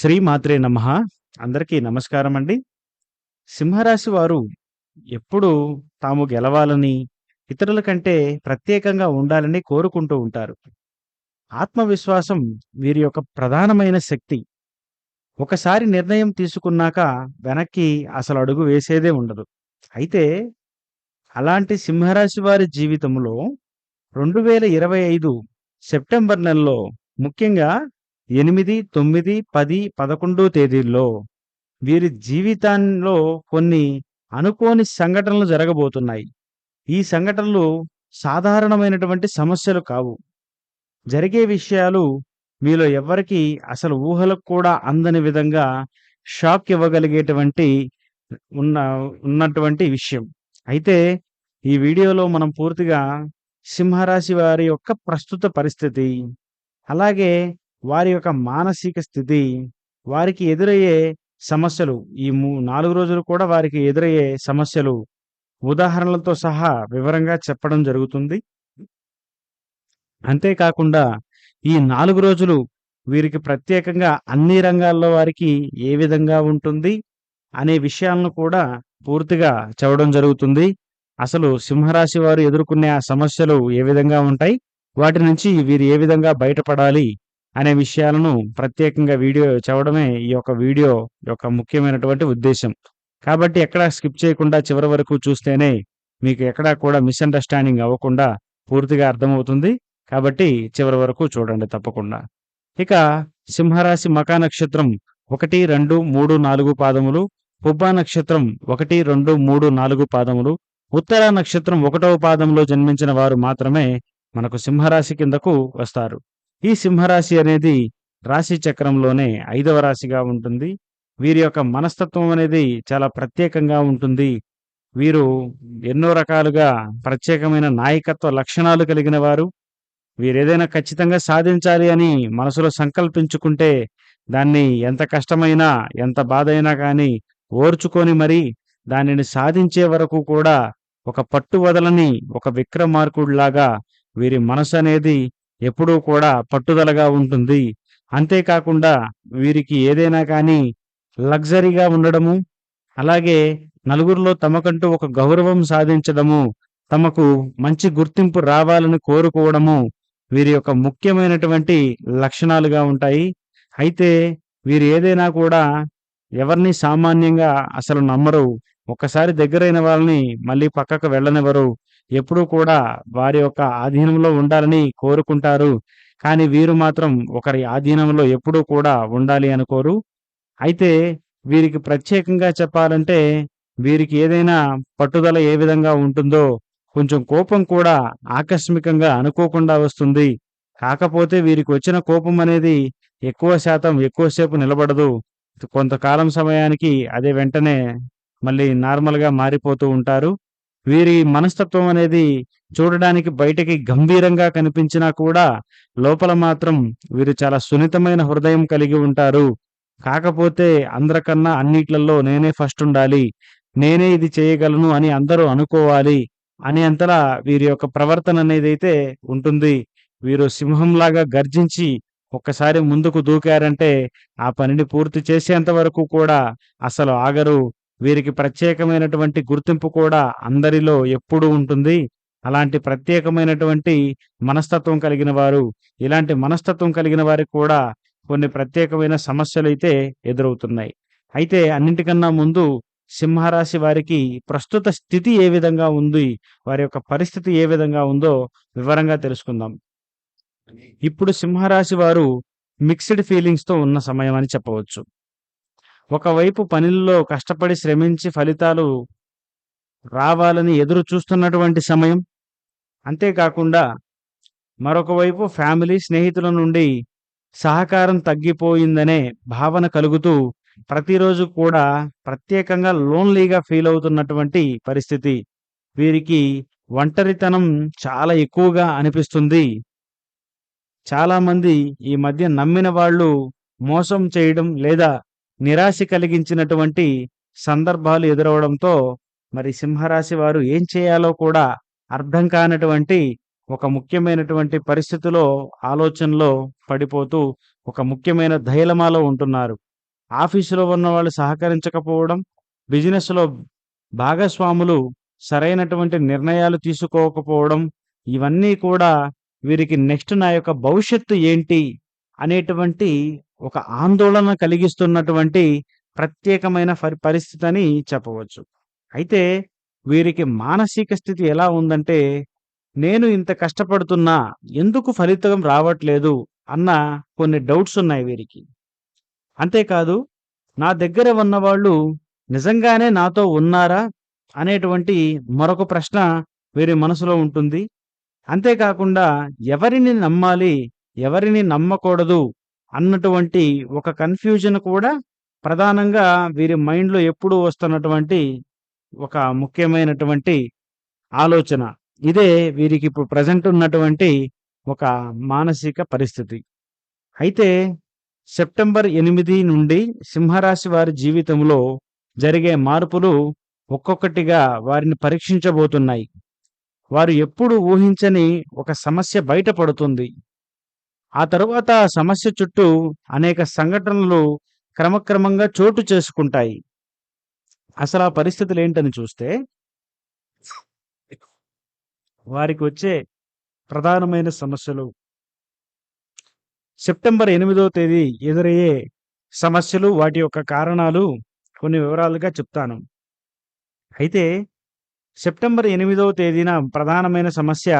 శ్రీ మాత్రే నమ. అందరికీ నమస్కారం అండి. సింహరాశి వారు ఎప్పుడు తాము గెలవాలని ఇతరుల కంటే ప్రత్యేకంగా ఉండాలని కోరుకుంటూ ఉంటారు. ఆత్మవిశ్వాసం వీరి యొక్క ప్రధానమైన శక్తి. ఒకసారి నిర్ణయం తీసుకున్నాక వెనక్కి అసలు అడుగు వేసేదే ఉండదు. అయితే అలాంటి సింహరాశి వారి జీవితంలో రెండు వేల ఇరవై ఐదు సెప్టెంబర్ నెలలో ముఖ్యంగా ఎనిమిది తొమ్మిది పది పదకొండు తేదీల్లో వీరి జీవితాల్లో కొన్ని అనుకోని సంఘటనలు జరగబోతున్నాయి. ఈ సంఘటనలు సాధారణమైనటువంటి సమస్యలు కావు. జరిగే విషయాలు మీలో ఎవరికీ అసలు ఊహలకు కూడా అందని విధంగా షాక్ ఇవ్వగలిగేటువంటి ఉన్న ఉన్నటువంటి విషయం. అయితే ఈ వీడియోలో మనం పూర్తిగా సింహరాశి వారి యొక్క ప్రస్తుత పరిస్థితి అలాగే వారి యొక్క మానసిక స్థితి వారికి ఎదురయ్యే సమస్యలు ఈ మూ నాలుగు రోజులు కూడా వారికి ఎదురయ్యే సమస్యలు ఉదాహరణలతో సహా వివరంగా చెప్పడం జరుగుతుంది. అంతేకాకుండా ఈ నాలుగు రోజులు వీరికి ప్రత్యేకంగా అన్ని రంగాల్లో వారికి ఏ విధంగా ఉంటుంది అనే విషయాలను కూడా పూర్తిగా చెప్పడం జరుగుతుంది. అసలు సింహరాశి వారు ఎదుర్కొనే ఆ సమస్యలు ఏ విధంగా ఉంటాయి? వాటి నుంచి వీరు ఏ విధంగా బయటపడాలి? అనే విషయాలను ప్రత్యేకంగా వీడియో చదవడమే ఈ యొక్క వీడియో యొక్క ముఖ్యమైనటువంటి ఉద్దేశం. కాబట్టి ఎక్కడా స్కిప్ చేయకుండా చివరి వరకు చూస్తేనే మీకు ఎక్కడా కూడా మిస్అండర్స్టాండింగ్ అవ్వకుండా పూర్తిగా అర్థమవుతుంది. కాబట్టి చివరి వరకు చూడండి తప్పకుండా. ఇక సింహరాశి మకా నక్షత్రం ఒకటి రెండు మూడు నాలుగు పాదములు పుబ్బా నక్షత్రం ఒకటి రెండు మూడు నాలుగు పాదములు ఉత్తర నక్షత్రం ఒకటవ పాదంలో జన్మించిన వారు మాత్రమే మనకు సింహరాశి కిందకు వస్తారు. ఈ సింహరాశి అనేది రాశి చక్రంలోనే ఐదవ రాశిగా ఉంటుంది. వీరి యొక్క మనస్తత్వం అనేది చాలా ప్రత్యేకంగా ఉంటుంది. వీరు ఎన్నో రకాలుగా ప్రత్యేకమైన నాయకత్వ లక్షణాలు కలిగిన వారు. వీరేదైనా ఖచ్చితంగా సాధించాలి అని మనసులో సంకల్పించుకుంటే దాన్ని ఎంత కష్టమైనా ఎంత బాధ అయినా కానీ ఓర్చుకొని మరి దానిని సాధించే వరకు కూడా ఒక పట్టు వదలని ఒక విక్రమార్కుడిలాగా వీరి మనసు అనేది ఎప్పుడూ కూడా పట్టుదలగా ఉంటుంది. అంతేకాకుండా వీరికి ఏదైనా కానీ లగ్జరీగా ఉండడము అలాగే నలుగురిలో తమకంటూ ఒక గౌరవం సాధించడము తమకు మంచి గుర్తింపు రావాలని కోరుకోవడము వీరి యొక్క ముఖ్యమైనటువంటి లక్షణాలుగా ఉంటాయి. అయితే వీరు ఏదైనా కూడా ఎవరిని సామాన్యంగా అసలు నమ్మరు. ఒక్కసారి దగ్గరైన వాళ్ళని మళ్ళీ పక్కకు వెళ్ళనివ్వరు. ఎప్పుడూ కూడా వారి యొక్క ఆధీనంలో ఉండాలని కోరుకుంటారు. కానీ వీరు మాత్రం ఒకరి ఆధీనంలో ఎప్పుడూ కూడా ఉండాలి అనుకోరు. అయితే వీరికి ప్రత్యేకంగా చెప్పాలంటే వీరికి ఏదైనా పట్టుదల ఏ విధంగా ఉంటుందో కొంచెం కోపం కూడా ఆకస్మికంగా అనుకోకుండా వస్తుంది. కాకపోతే వీరికి వచ్చిన కోపం అనేది ఎక్కువ శాతం ఎక్కువసేపు నిలబడదు. కొంతకాలం సమయానికి అదే వెంటనే మళ్ళీ నార్మల్గా మారిపోతూ ఉంటారు. వీరి మనస్తత్వం అనేది చూడడానికి బయటకి గంభీరంగా కనిపించినా కూడా లోపల మాత్రం వీరు చాలా సున్నితమైన హృదయం కలిగి ఉంటారు. కాకపోతే అందరికన్నా అన్నిట్లలో నేనే ఫస్ట్ ఉండాలి నేనే ఇది చేయగలను అని అందరూ అనుకోవాలి అని అంతలా వీరి యొక్క ప్రవర్తన అనేది అయితే ఉంటుంది. వీరు సింహంలాగా గర్జించి ఒక్కసారి ముందుకు దూకారంటే ఆ పనిని పూర్తి చేసేంత వరకు కూడా అసలు ఆగరు. వీరికి ప్రత్యేకమైనటువంటి గుర్తింపు కూడా అందరిలో ఎప్పుడూ ఉంటుంది. అలాంటి ప్రత్యేకమైనటువంటి మనస్తత్వం కలిగిన వారు ఇలాంటి మనస్తత్వం కలిగిన వారికి కూడా కొన్ని ప్రత్యేకమైన సమస్యలు అయితే ఎదురవుతున్నాయి. అయితే అన్నింటికన్నా ముందు సింహరాశి వారికి ప్రస్తుత స్థితి ఏ విధంగా ఉంది వారి యొక్క పరిస్థితి ఏ విధంగా ఉందో వివరంగా తెలుసుకుందాం. ఇప్పుడు సింహరాశి వారు మిక్స్డ్ ఫీలింగ్స్తో ఉన్న సమయం అని చెప్పవచ్చు. ఒకవైపు పనుల్లో కష్టపడి శ్రమించి ఫలితాలు రావాలని ఎదురు చూస్తున్నటువంటి సమయం. అంతేకాకుండా మరొకవైపు ఫ్యామిలీ స్నేహితుల నుండి సహకారం తగ్గిపోయిందనే భావన కలుగుతూ ప్రతిరోజు కూడా ప్రత్యేకంగా లోన్లీగా ఫీల్ అవుతున్నటువంటి పరిస్థితి. వీరికి ఒంటరితనం చాలా ఎక్కువగా అనిపిస్తుంది. చాలామంది ఈ మధ్య నమ్మిన వాళ్ళు మోసం చేయడం లేదా నిరాశ కలిగించినటువంటి సందర్భాలు ఎదురవడంతో మరి సింహరాశి వారు ఏం చేయాలో కూడా అర్థం కానటువంటి ఒక ముఖ్యమైనటువంటి పరిస్థితిలో ఆలోచనలో పడిపోతూ ఒక ముఖ్యమైన ధైలమాలో ఉంటున్నారు. ఆఫీసులో ఉన్నవాళ్ళు సహకరించకపోవడం, బిజినెస్‌లో భాగస్వాములు సరైనటువంటి నిర్ణయాలు తీసుకోకపోవడం, ఇవన్నీ కూడా వీరికి నెక్స్ట్ నా యొక్క భవిష్యత్తు ఏంటి అనేటువంటి ఒక ఆందోళన కలిగిస్తున్నటువంటి ప్రత్యేకమైన పరిస్థితి అని చెప్పవచ్చు. అయితే వీరికి మానసిక స్థితి ఎలా ఉందంటే, నేను ఇంత కష్టపడుతున్నా ఎందుకు ఫలితం రావట్లేదు అన్న కొన్ని డౌట్స్ ఉన్నాయి వీరికి. అంతేకాదు నా దగ్గర ఉన్నవాళ్ళు నిజంగానే నాతో ఉన్నారా? అనేటువంటి మరొక ప్రశ్న వీరి మనసులో ఉంటుంది. అంతేకాకుండా ఎవరిని నమ్మాలి? ఎవరిని నమ్మకూడదు? అన్నటువంటి ఒక కన్‌ఫ్యూజన్ కూడా ప్రధానంగా వీరి మైండ్‌లో ఎప్పుడూ వస్తున్నటువంటి ఒక ముఖ్యమైనటువంటి ఆలోచన. ఇదే వీరికి ఇప్పుడు ప్రజెంట్ ఉన్నటువంటి ఒక మానసిక పరిస్థితి. అయితే సెప్టెంబర్ ఎనిమిది నుండి సింహరాశి వారి జీవితంలో జరిగే మార్పులు ఒక్కొక్కటిగా వారిని పరీక్షించబోతున్నాయి. వారు ఎప్పుడు ఊహించని ఒక సమస్య బయటపడుతుంది. ఆ తరువాత ఆ సమస్య చుట్టూ అనేక సంఘటనలు క్రమక్రమంగా చోటు చేసుకుంటాయి. అసలు ఆ పరిస్థితులు ఏంటని చూస్తే వారికి వచ్చే ప్రధానమైన సమస్యలు సెప్టెంబర్ ఎనిమిదో తేదీ ఎదురయ్యే సమస్యలు, వాటి యొక్క కారణాలు కొన్ని వివరాలుగా చెప్తాను. అయితే సెప్టెంబర్ ఎనిమిదవ తేదీన ప్రధానమైన సమస్య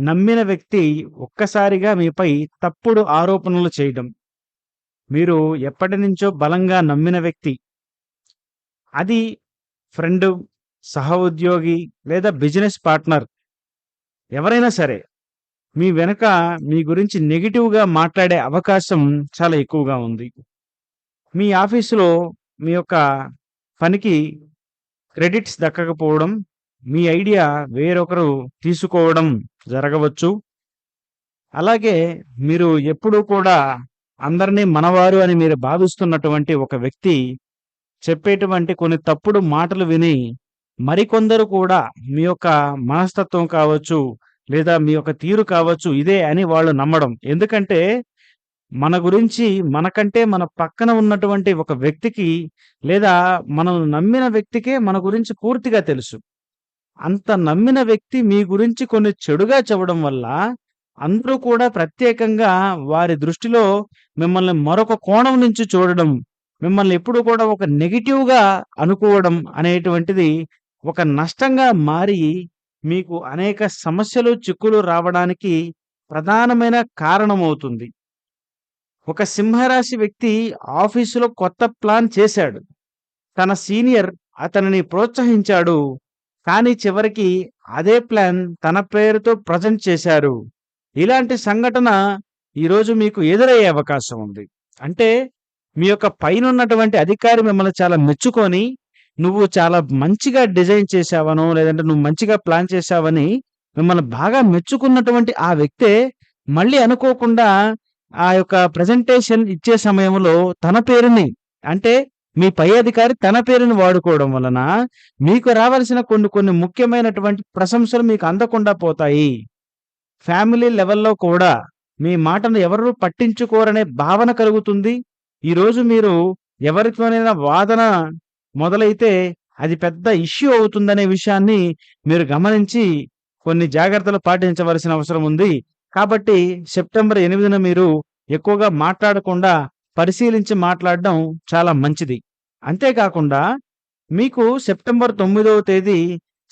నమ్మిన వ్యక్తి ఒక్కసారిగా మీపై తప్పుడు ఆరోపణలు చేయడం. మీరు ఎప్పటినుంచో బలంగా నమ్మిన వ్యక్తి. అది ఫ్రెండు, సహోద్యోగి లేదా బిజినెస్ పార్ట్నర్. ఎవరైనా సరే. మీ వెనుక మీ గురించి నెగిటివ్గా మాట్లాడే అవకాశం చాలా ఎక్కువగా ఉంది. మీ ఆఫీసులో మీ యొక్క పనికి క్రెడిట్స్ దక్కకపోవడం, మీ ఐడియా వేరొకరు తీసుకోవడం జరగవచ్చు. అలాగే మీరు ఎప్పుడూ కూడా అందరిని మనవారు అని మీరు భావిస్తున్నటువంటి ఒక వ్యక్తి చెప్పేటువంటి కొన్ని తప్పుడు మాటలు విని మరికొందరు కూడా మీ యొక్క మనస్తత్వం కావచ్చు, లేదా మీ యొక్క తీరు కావచ్చు ఇదే అని వాళ్ళు నమ్మడం. ఎందుకంటే మన గురించి మనకంటే మన పక్కన ఉన్నటువంటి ఒక వ్యక్తికి లేదా మనల్ని నమ్మిన వ్యక్తికే మన గురించి పూర్తిగా తెలుసు. అంత నమ్మిన వ్యక్తి మీ గురించి కొన్ని చెడుగా చెప్పడం వల్ల అందరూ కూడా ప్రత్యేకంగా వారి దృష్టిలో మిమ్మల్ని మరొక కోణం నుంచి చూడడం, మిమ్మల్ని ఎప్పుడూ కూడా ఒక నెగిటివ్గా అనుకోవడం అనేటువంటిది ఒక నష్టంగా మారి మీకు అనేక సమస్యలు, చిక్కులు రావడానికి ప్రధానమైన కారణమవుతుంది. ఒక సింహరాశి వ్యక్తి ఆఫీసులో కొత్త ప్లాన్ చేశాడు. తన సీనియర్ అతనిని ప్రోత్సహించాడు. కానీ చివరికి అదే ప్లాన్ తన పేరుతో ప్రెజెంట్ చేశారు. ఇలాంటి సంఘటన ఈరోజు మీకు ఎదురయ్యే అవకాశం ఉంది. అంటే మీ యొక్క పైనున్నటువంటి అధికారి మిమ్మల్ని చాలా మెచ్చుకొని, నువ్వు చాలా మంచిగా డిజైన్ చేశావనో, లేదంటే నువ్వు మంచిగా ప్లాన్ చేశావని మిమ్మల్ని బాగా మెచ్చుకున్నటువంటి ఆ వ్యక్తే మళ్ళీ అనుకోకుండా ఆ యొక్క ప్రెజెంటేషన్ ఇచ్చే సమయంలో తన పేరుని అంటే మీ పై అధికారి తన పేరును వాడుకోవడం వలన మీకు రావాల్సిన కొన్ని కొన్ని ముఖ్యమైనటువంటి ప్రశంసలు మీకు అందకుండా పోతాయి. ఫ్యామిలీ లెవెల్‌లో కూడా మీ మాటను ఎవరు పట్టించుకోరనే భావన కలుగుతుంది. ఈరోజు మీరు ఎవరితోనైనా వాదన మొదలైతే అది పెద్ద ఇష్యూ అవుతుందనే విషయాన్ని మీరు గమనించి కొన్ని జాగ్రత్తలు పాటించవలసిన అవసరం ఉంది. కాబట్టి సెప్టెంబర్ ఎనిమిదిన మీరు ఎక్కువగా మాట్లాడకుండా పరిశీలించి మాట్లాడడం చాలా మంచిది. అంతేకాకుండా మీకు సెప్టెంబర్ తొమ్మిదవ తేదీ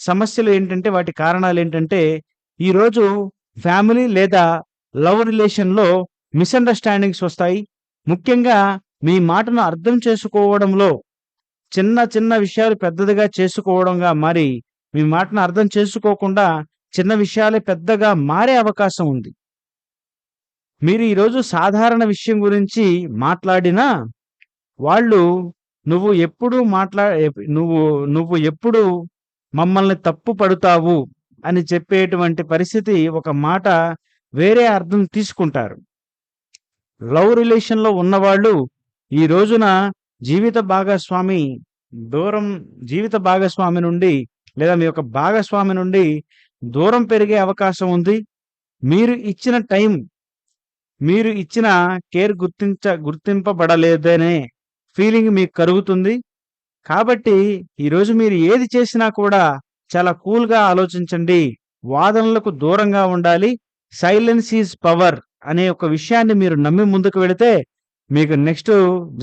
సమస్యలు ఏంటంటే వాటి కారణాలు ఏంటంటే ఈరోజు ఫ్యామిలీ లేదా లవ్ రిలేషన్‌లో మిస్‌అండర్‌స్టాండింగ్స్ వస్తాయి. ముఖ్యంగా మీ మాటను అర్థం చేసుకోవడంలో చిన్న చిన్న విషయాలు పెద్దదిగా చేసుకోవడంగా మారి మీ మాటను అర్థం చేసుకోకుండా చిన్న విషయాలే పెద్దగా మారే అవకాశం ఉంది. మీరు ఈరోజు సాధారణ విషయం గురించి మాట్లాడినా వాళ్ళు నువ్వు ఎప్పుడు మాట్లా నువ్వు నువ్వు ఎప్పుడు మమ్మల్ని తప్పు పడుతావు అని చెప్పేటువంటి పరిస్థితి ఒక మాట వేరే అర్థం తీసుకుంటారు. లవ్ రిలేషన్‌లో ఉన్నవాళ్ళు ఈ రోజున జీవిత భాగస్వామి దూరం జీవిత భాగస్వామి నుండి లేదా మీ యొక్క భాగస్వామి నుండి దూరం పెరిగే అవకాశం ఉంది. మీరు ఇచ్చిన టైం మీరు ఇచ్చిన కేర్ గుర్తించ గుర్తింపబడలేదనే ఫీలింగ్ మీకు కలుగుతుంది. కాబట్టి ఈరోజు మీరు ఏది చేసినా కూడా చాలా కూల్గా ఆలోచించండి. వాదనలకు దూరంగా ఉండాలి. సైలెన్స్ ఈజ్ పవర్ అనే ఒక విషయాన్ని మీరు నమ్మి ముందుకు వెళితే మీకు నెక్స్ట్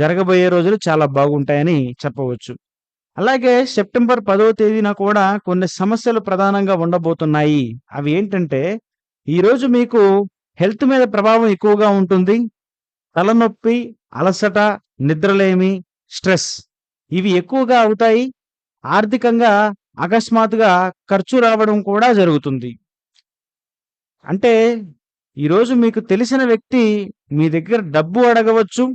జరగబోయే రోజులు చాలా బాగుంటాయని చెప్పవచ్చు. అలాగే సెప్టెంబర్ పదో తేదీన కూడా కొన్ని సమస్యలు ప్రధానంగా ఉండబోతున్నాయి. అవి ఏంటంటే ఈరోజు మీకు హెల్త్ మీద ప్రభావం ఎక్కువగా ఉంటుంది. తలనొప్పి అలసట నిద్రలేమి స్ట్రెస్ ఇవి ఎక్కువగా అవుతాయి. ఆర్థికంగా అకస్మాత్తుగా ఖర్చు రావడం కూడా జరుగుతుంది. అంటే ఈరోజు మీకు తెలిసిన వ్యక్తి మీ దగ్గర డబ్బు అడగవచ్చు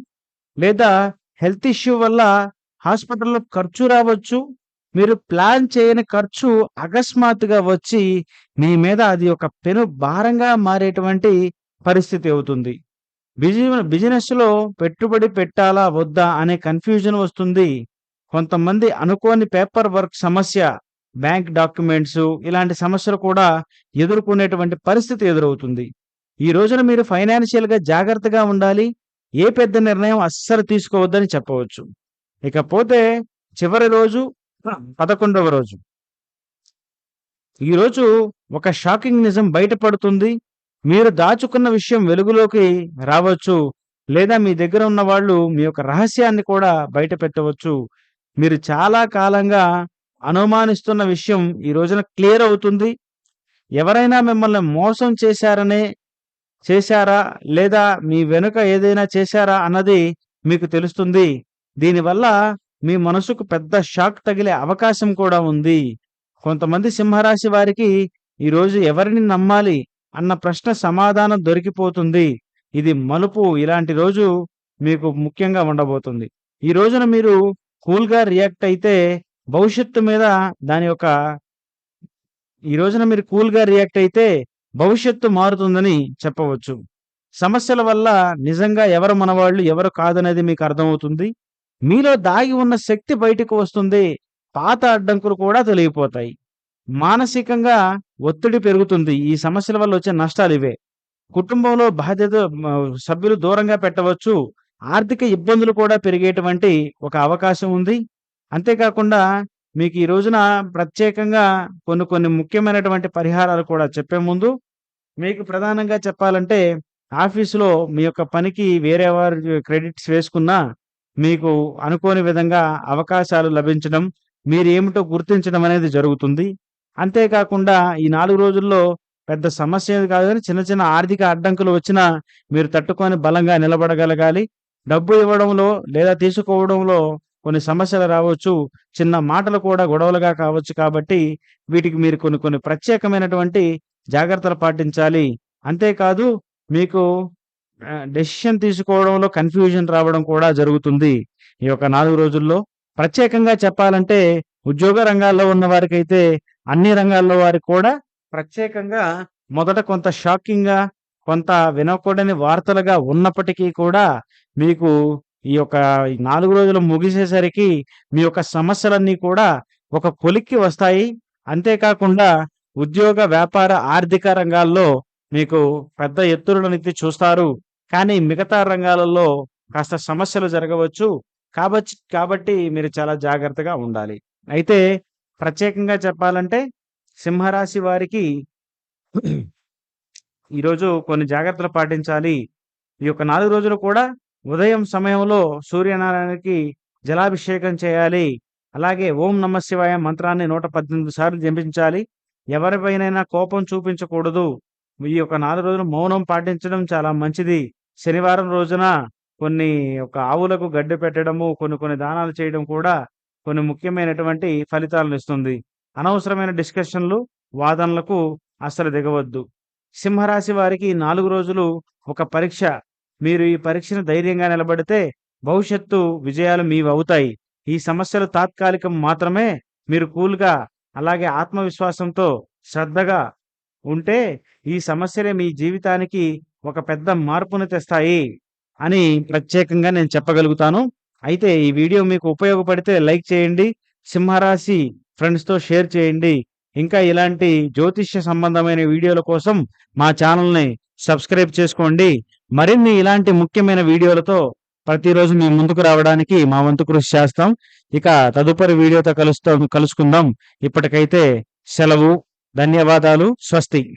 లేదా హెల్త్ ఇష్యూ వల్ల హాస్పిటల్లో ఖర్చు రావచ్చు. మీరు ప్లాన్ చేయని ఖర్చు అకస్మాత్తుగా వచ్చి మీ మీద అది ఒక పెను భారంగా మారేటువంటి పరిస్థితి అవుతుంది. బిజినెస్ బిజినెస్లో పెట్టుబడి పెట్టాలా వద్దా అనే కన్ఫ్యూజన్ వస్తుంది. కొంతమంది అనుకోని పేపర్ వర్క్ సమస్య బ్యాంక్ డాక్యుమెంట్స్ ఇలాంటి సమస్యలు కూడా ఎదుర్కొనేటువంటి పరిస్థితి ఎదురవుతుంది. ఈ రోజున మీరు ఫైనాన్షియల్గా జాగ్రత్తగా ఉండాలి. ఏ పెద్ద నిర్ణయం అస్సలు తీసుకోవద్దని చెప్పవచ్చు. ఇకపోతే చివరి రోజు పదకొండవ రోజు. ఈరోజు ఒక షాకింగ్ నిజం బయటపడుతుంది. మీరు దాచుకున్న విషయం వెలుగులోకి రావచ్చు. లేదా మీ దగ్గర ఉన్న వాళ్ళు మీ యొక్క రహస్యాన్ని కూడా బయట పెట్టవచ్చు మీరు చాలా కాలంగా అనుమానిస్తున్న విషయం ఈ రోజున క్లియర్ అవుతుంది. ఎవరైనా మిమ్మల్ని మోసం చేశారనే చేశారా? లేదా మీ వెనుక ఏదైనా చేశారా? అన్నది మీకు తెలుస్తుంది. దీనివల్ల మీ మనసుకు పెద్ద షాక్ తగిలే అవకాశం కూడా ఉంది. కొంతమంది సింహరాశి వారికి ఈరోజు ఎవరిని నమ్మాలి అన్న ప్రశ్న సమాధానం దొరికిపోతుంది. ఇది మలుపు ఇలాంటి రోజు మీకు ముఖ్యంగా ఉండబోతుంది. ఈ రోజున మీరు కూల్గా రియాక్ట్ అయితే భవిష్యత్తు మీద దాని యొక్క ఈ రోజున మీరు కూల్గా రియాక్ట్ అయితే భవిష్యత్తు మారుతుందని చెప్పవచ్చు. సమస్యల వల్ల నిజంగా ఎవరు మనవాళ్ళు ఎవరు కాదనేది మీకు అర్థమవుతుంది. మీలో దాగి ఉన్న శక్తి బయటకు వస్తుంది. పాత అడ్డంకులు కూడా తొలగిపోతాయి. మానసికంగా ఒత్తిడి పెరుగుతుంది. ఈ సమస్యల వల్ల వచ్చే నష్టాలు ఇవే. కుటుంబంలో బాధ్యత సభ్యులు దూరంగా పెట్టవచ్చు. ఆర్థిక ఇబ్బందులు కూడా పెరిగేటువంటి ఒక అవకాశం ఉంది. అంతేకాకుండా మీకు ఈ రోజున ప్రత్యేకంగా కొన్ని కొన్ని ముఖ్యమైనటువంటి పరిహారాలు కూడా చెప్పే ముందు మీకు ప్రధానంగా చెప్పాలంటే ఆఫీసులో మీ యొక్క పనికి వేరే వారి క్రెడిట్స్ వేసుకున్నా మీకు అనుకోని విధంగా అవకాశాలు లభించడం మీరు ఏమిటో గుర్తించడం అనేది జరుగుతుంది. అంతేకాకుండా ఈ నాలుగు రోజుల్లో పెద్ద సమస్య ఏది కాదు కానీ చిన్న చిన్న ఆర్థిక అడ్డంకులు వచ్చినా మీరు తట్టుకొని బలంగా నిలబడగలగాలి. డబ్బు ఇవ్వడంలో లేదా తీసుకోవడంలో కొన్ని సమస్యలు రావచ్చు. చిన్న మాటలు కూడా గొడవలుగా కావచ్చు కాబట్టి వీటికి మీరు కొన్ని కొన్ని ప్రత్యేకమైనటువంటి జాగ్రత్తలు పాటించాలి. అంతేకాదు మీకు డెసిషన్ తీసుకోవడంలో కన్ఫ్యూజన్ రావడం కూడా జరుగుతుంది ఈ యొక్క నాలుగు రోజుల్లో. ప్రత్యేకంగా చెప్పాలంటే ఉద్యోగ రంగాల్లో ఉన్న వారికైతే అన్ని రంగాల్లో వారికి కూడా ప్రత్యేకంగా మొదట కొంత షాకింగ్గా కొంత వినకూడని వార్తలుగా ఉన్నప్పటికీ కూడా మీకు ఈ యొక్క నాలుగు రోజులు ముగిసేసరికి మీ యొక్క సమస్యలన్నీ కూడా ఒక కొలిక్కి వస్తాయి. అంతేకాకుండా ఉద్యోగ వ్యాపార ఆర్థిక రంగాల్లో మీకు పెద్ద ఎత్తులనెత్తి చూస్తారు. కానీ మిగతా రంగాలలో కాస్త సమస్యలు జరగవచ్చు. కాబట్టి కాబట్టి మీరు చాలా జాగ్రత్తగా ఉండాలి. అయితే ప్రత్యేకంగా చెప్పాలంటే సింహరాశి వారికి ఈరోజు కొన్ని జాగ్రత్తలు పాటించాలి. ఈ యొక్క నాలుగు రోజులు కూడా ఉదయం సమయంలో సూర్యనారాయణకి జలాభిషేకం చేయాలి. అలాగే ఓం నమ శివాయ మంత్రాన్ని నూట పద్దెనిమిది సార్లు జపించాలి. ఎవరిపైనైనా కోపం చూపించకూడదు. ఈ యొక్క నాలుగు రోజులు మౌనం పాటించడం చాలా మంచిది. శనివారం రోజున కొన్ని ఒక ఆవులకు గడ్డి పెట్టడము కొన్ని కొన్ని దానాలు చేయడం కూడా కొన్ని ముఖ్యమైనటువంటి ఫలితాలను ఇస్తుంది. అనవసరమైన డిస్కషన్లు వాదనలకు అస్సలు దిగవద్దు. సింహరాశి వారికి నాలుగు రోజులు ఒక పరీక్ష. మీరు ఈ పరీక్షను ధైర్యంగా నిలబడితే భవిష్యత్తు విజయాలు మీవి అవుతాయి. ఈ సమస్యలు తాత్కాలికం మాత్రమే మీరు కూల్గా అలాగే ఆత్మవిశ్వాసంతో శ్రద్ధగా ఉంటే ఈ సమస్యలే మీ జీవితానికి ఒక పెద్ద మార్పును తెస్తాయి అని ప్రత్యేకంగా నేను చెప్పగలుగుతాను అయితే ఈ వీడియో మీకు ఉపయోగపడితే లైక్ చేయండి సింహరాశి ఫ్రెండ్స్తో షేర్ చేయండి ఇంకా ఇలాంటి జ్యోతిష్య సంబంధమైన వీడియోల కోసం మా ఛానల్ని సబ్స్క్రైబ్ చేసుకోండి మరిన్ని ఇలాంటి ముఖ్యమైన వీడియోలతో ప్రతిరోజు మీ ముందుకు రావడానికి మా వంతు కృషి చేస్తాం. ఇక తదుపరి వీడియోతో కలుస్తాం కలుసుకుందాం. ఇప్పటికైతే సెలవు. ధన్యవాదాలు. స్వస్తి.